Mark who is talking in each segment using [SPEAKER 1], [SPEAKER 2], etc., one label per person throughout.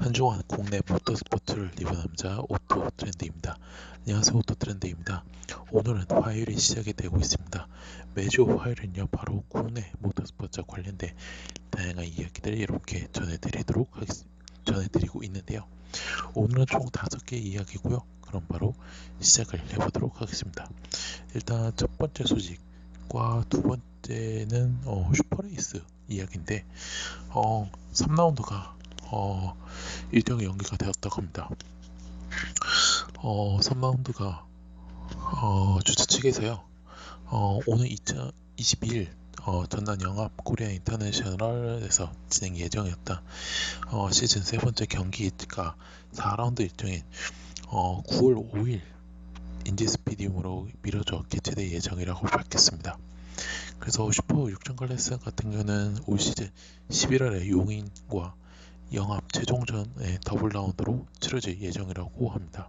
[SPEAKER 1] 한 주간 국내 모터스포츠를 리뷰 남자 오토 트렌드입니다. 안녕하세요 오토 트렌드입니다. 오늘은 화요일이 시작이 되고 있습니다. 매주 화요일은요 바로 국내 모터스포츠와 관련된 다양한 이야기들을 이렇게 전해드리도록 하겠, 전해드리고 있는데요. 오늘은 총 다섯 개 이야기고요. 그럼 바로 시작을 해보도록 하겠습니다. 일단 첫 번째 소식과 두 번째는 어, 슈퍼레이스 이야기인데 어, 3라운드가 어, 일정이 연기가 되었다고 합니다. 어, 3라운드가 어, 주최 측에서요. 어, 오늘 2022일 어, 전남 영합 코리아 인터내셔널에서 진행 예정이었다. 어, 시즌 세 번째 경기가 4라운드 일정인 어, 9월 5일 인디 스피디움으로 미뤄져 개최될 예정이라고 밝혔습니다. 그래서 슈퍼 6천 클래스 같은 경우는 올 시즌 11월에 용인과 영합 최종전의 더블 라운드로 치러질 예정이라고 합니다.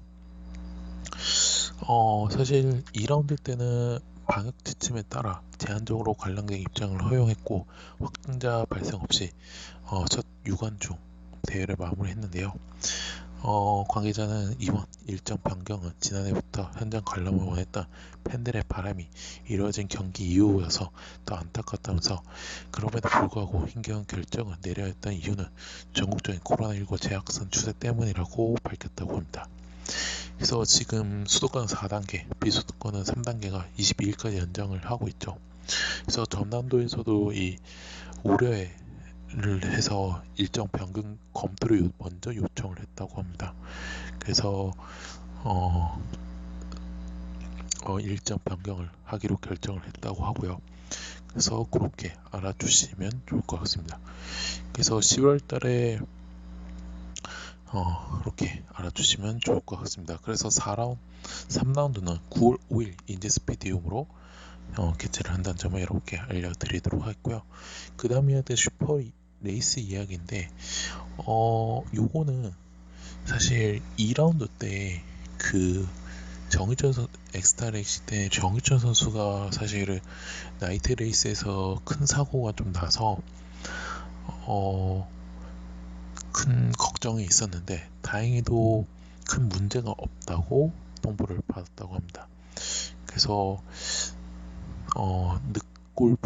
[SPEAKER 1] 어, 사실 2라운드 때는 방역 지침에 따라 제한적으로 관람객 입장을 허용했고 확진자 발생 없이 어, 첫 유관 중 대회를 마무리했는데요. 어, 관계자는 이번 일정 변경은 지난해부터 현장 관람을 원했던 팬들의 바람이 이루어진 경기 이후여서 더 안타깝다면서 그럼에도 불구하고 힘겨운 결정을 내려야 했던 이유는 전국적인 코로나19 재확산 추세 때문이라고 밝혔다고 합니다. 그래서 지금 수도권 4단계, 비수도권은 3단계가 22일까지 연장을 하고 있죠. 그래서 전남도에서도 이 우려에 를 해서 일정 변경 검토를 먼저 요청을 했다고 합니다. 그래서 어, 어, 일정 변경을 하기로 결정을 했다고 하고요. 그래서 그렇게 알아주시면 좋을 것 같습니다. 그래서 10월 달에 어, 그렇게 알아주시면 좋을 것 같습니다. 그래서 4라운드, 3라운드는 9월 5일 인제스피디움으로 어, 개최를 한다는 점을 이렇게 알려드리도록 하겠고요. 그 다음에 슈퍼 레이스 이야기인데 어 요거는 사실 2라운드 때 그 정희철 선 엑스타 레이스 때 정희철 선수가 사실은 나이트 레이스에서 큰 사고가 좀 나서 어 큰 걱정이 있었는데 다행히도 큰 문제가 없다고 통보를 받았다고 합니다. 그래서 어 늑골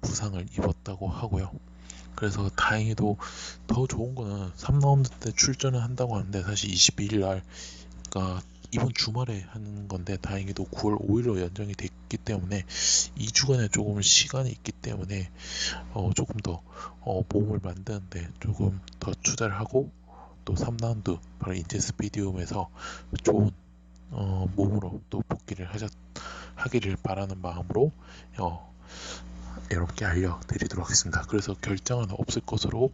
[SPEAKER 1] 부상을 입었다고 하고요. 그래서 다행히도 더 좋은 거는 3라운드 때 출전을 한다고 하는데 사실 22일 날 그러니까 이번 주말에 하는 건데 다행히도 9월 5일로 연장이 됐기 때문에 2주간에 조금 시간이 있기 때문에 어 조금 더 어 몸을 만드는데 조금 더 투자를 하고 또 3라운드 바로 인제 스 피디움에서 좋은 어 몸으로 또 복귀를 하셨 하기를 바라는 마음으로 어 여러분께 알려드리도록 하겠습니다. 그래서 결정은 없을 것으로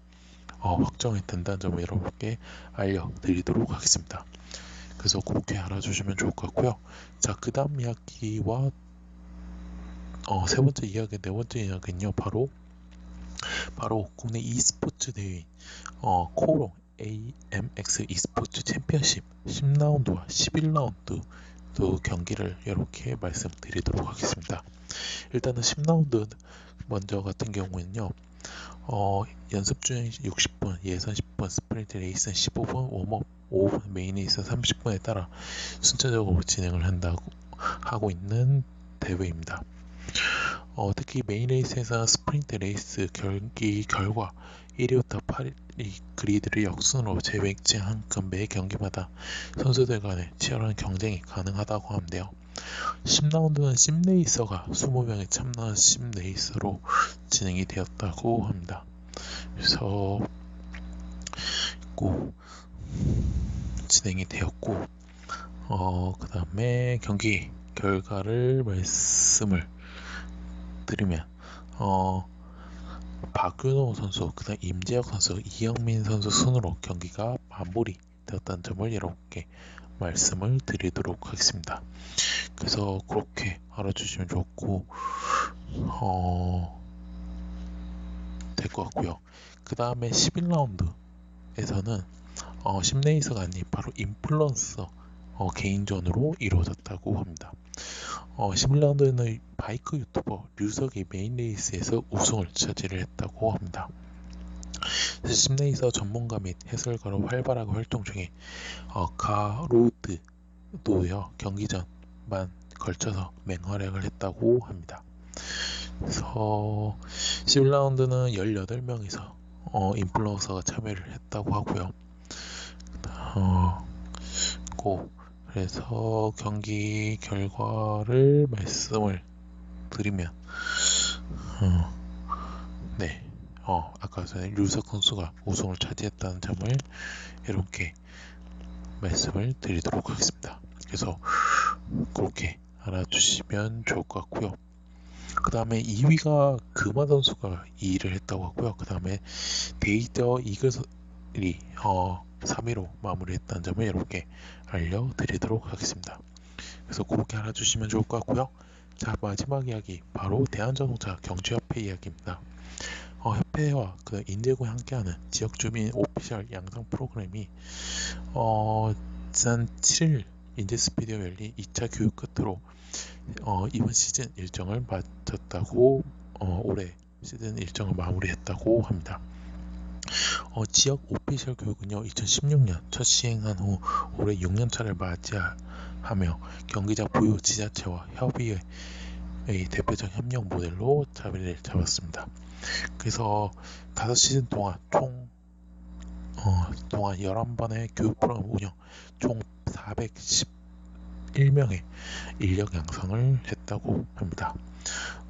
[SPEAKER 1] 어, 확정이 된다는 점을 여러분께 알려드리도록 하겠습니다. 그래서 그렇게 알아주시면 좋을 것 같고요. 자, 그 다음 이야기와 어, 세 번째 이야기, 네 번째 이야기는요, 바로 바로 국내 e스포츠 대회 어, 코롱 AMX e스포츠 챔피언십 10라운드와 11라운드 또 경기를 이렇게 말씀드리도록 하겠습니다. 일단은 10라운드 먼저 같은 경우에는요. 어, 연습 중에 60분, 예선 10분, 스프린트 레이스는 15분, 웜업 5분, 메인 레이스 30분에 따라 순차적으로 진행을 한다고 하고 있는 대회입니다. 어, 특히 메인 레이스에서 스프린트 레이스 경기 결과 1위부터 8위 그리드를 역순으로 재획증한 매 경기마다 선수들 간의 치열한 경쟁이 가능하다고 하는데요. 10라운드는 심레이서가 20명이 참여한 심레이서로 진행이 되었다고 합니다. 그래서 고 진행이 되었고 어, 그 다음에 경기 결과를 말씀을 드리면 어, 박윤호 선수, 그다음 임재혁 선수, 이영민 선수 순으로 경기가 마무리 되었다는 점을 이렇게 말씀을 드리도록 하겠습니다. 그래서 그렇게 알아주시면 좋고 어, 될 것 같고요. 그 다음에 11라운드에서는 어, 심레이서가 아닌 바로 인플루언서 어, 개인전으로 이루어졌다고 합니다. 어, 11라운드에는 바이크 유튜버 류석이 메인 레이스에서 우승을 차지를 했다고 합니다. 심내에서 전문가 및 해설가로 활발하게 활동 중에 어, 가로드도요 경기전만 걸쳐서 맹활약을 했다고 합니다. 그래서 11라운드는 18명이서 어, 인플루언서가 참여를 했다고 하고요. 어, 고 그래서 경기 결과를 말씀을 드리면 어, 네, 어, 아까 전에 류석 선수가 우승을 차지했다는 점을 이렇게 말씀을 드리도록 하겠습니다. 그래서 그렇게 알아주시면 좋을 것 같고요. 그 다음에 2위가 금화 선수가 2위를 했다고 하고요. 그 다음에 데이터 이글이 어, 3위로 마무리했다는 점을 이렇게 알려드리도록 하겠습니다. 그래서 그렇게 알아주시면 좋을 것 같고요. 자 마지막 이야기 바로 대한자동차 경주협회 이야기입니다. 어, 협회와 그 인재고 함께하는 지역 주민 오피셜 양성 프로그램이 어, 지난 7일 인제스피디어 열린 2차 교육 끝으로 어, 이번 시즌 일정을 마쳤다고 어, 올해 시즌 일정을 마무리했다고 합니다. 어, 지역 오피셜 교육은요 2016년 첫 시행한 후 올해 6년차를 맞이하며 경기장 부유 지자체와 협의회 대표적 협력 모델로 자리를 잡았습니다. 그래서 5시즌 동안 총 어, 동안 11번의 교육 프로그램 운영 총 411명의 인력 양성을 했다고 합니다.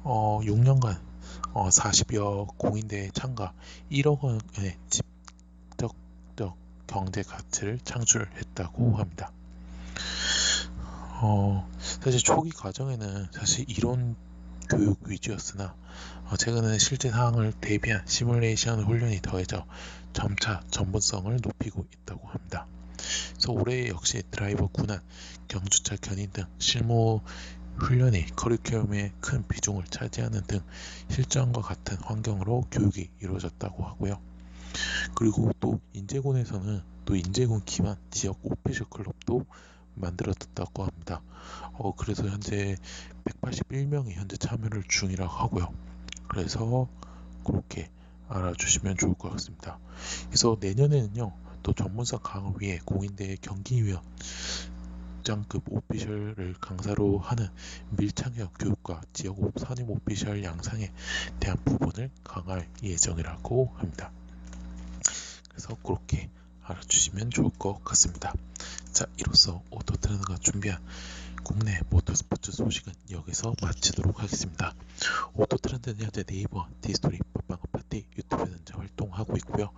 [SPEAKER 1] 어, 6년간 어, 40여 공인대회 참가 1억 원의 직접적 경제 가치를 창출했다고 합니다. 어, 사실 초기 과정에는 사실 이론 교육 위주였으나 어, 최근에는 실제 상황을 대비한 시뮬레이션 훈련이 더해져 점차 전문성을 높이고 있다고 합니다. 그래서 올해 역시 드라이버 군안, 경주차 견인 등 실무 훈련이 커리큘럼에 큰 비중을 차지하는 등 실전과 같은 환경으로 교육이 이루어졌다고 하고요. 그리고 또 인제군에서는 또 인제군 기반 지역 오피셜 클럽도 만들어졌다고 합니다. 어, 그래서 현재 181명이 현재 참여를 중이라고 하고요. 그래서 그렇게 알아주시면 좋을 것 같습니다. 그래서 내년에는요, 또 전문성 강화 위해 공인대 경기위원 장급 오피셜을 강사로 하는 밀착형 교육과 지역 선임 오피셜 양상에 대한 부분을 강화할 예정이라고 합니다. 그래서 그렇게 알아주시면 좋을 것 같습니다. 자, 이로써 오토트레너가 준비한 국내 모터스포츠 소식은 여기서 마치도록 하겠습니다. 오토트렌드는 현재 네이버, 디스토리, 팟빵 파티, 유튜브에 현재 활동하고 있고요.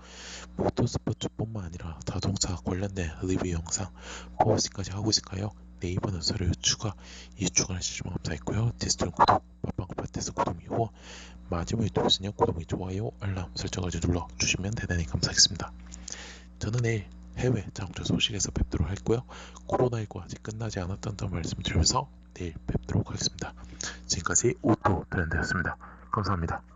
[SPEAKER 1] 모터스포츠뿐만 아니라 자동차 관련된 리뷰 영상, 포스팅까지 하고 있으니까요. 네이버는 서류 추가, 이추가를 해주시면 감사했고요. 디스토리 구독, 팟빵파티에서 구독 이후 마지막 유튜브에서는 구독이 좋아요, 알람 설정까지 눌러주시면 대단히 감사하겠습니다. 저는 내일 해외 장조 소식에서 뵙도록 할고요. 코로나19 아직 끝나지 않았던 점 말씀드리면서 내일 뵙도록 하겠습니다. 지금까지 오토 트렌드였습니다. 감사합니다.